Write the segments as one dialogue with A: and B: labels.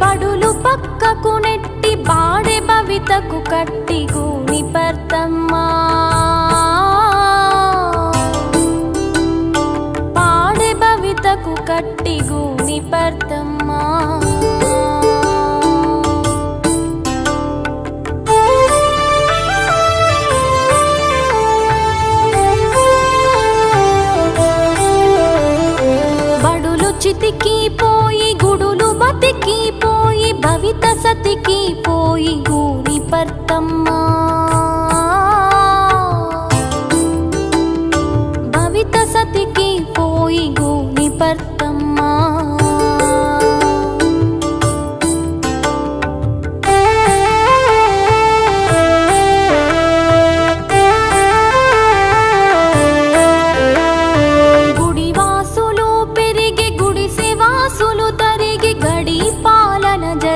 A: బడులు పక్కకు నెట్టి బాడే భవితకు కట్టి గూని పర్తమ్మా పాడే భవితకు కట్టి గూని పర్తమ్మా చితికి పోయి గుడులు బతికి సతికి పోయి గూని పర్తమ్మ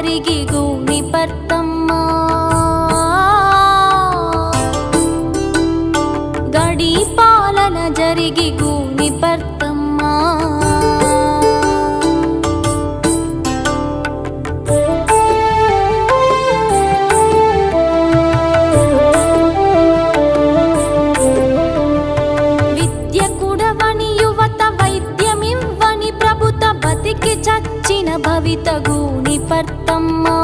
A: పాలన జరిగి గూని పర్తమ్మా. గడి పాలన జరిగి గూని పర్తమ్మా. చచ్చిన భవిత యువత బతికి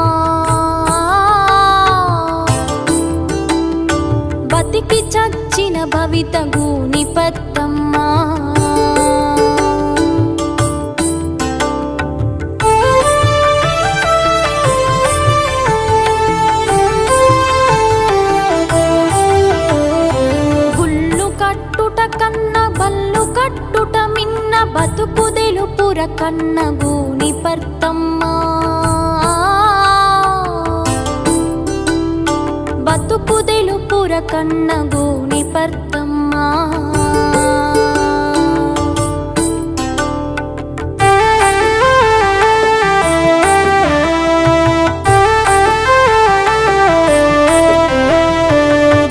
A: బతికి చచ్చిన భవిత గూని పర్తమ్మా కట్టుట కన్న బల్లు కట్టుట మిన్న బతుకు తెలుపుర కన్న గూని పర్తమ్మా కన్న గూని పర్తమ్మా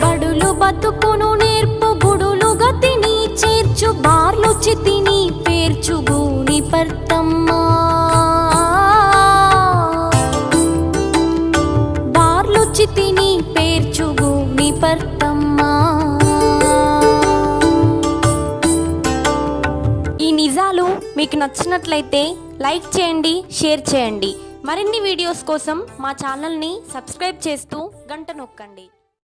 A: బడులు బతుకును నేర్పు గుడులు గతిని చేర్చు బార్లు చితిని పేర్చు గూని పర్తమ్మా బార్లు చితిని పేర్చు గూని పర్తమ్మా
B: ఈ నిజాలు మీకు నచ్చినట్లయితే లైక్ చేయండి షేర్ చేయండి. మరిన్ని వీడియోస్ కోసం మా ఛానల్ని సబ్స్క్రైబ్ చేస్తూ గంట నొక్కండి.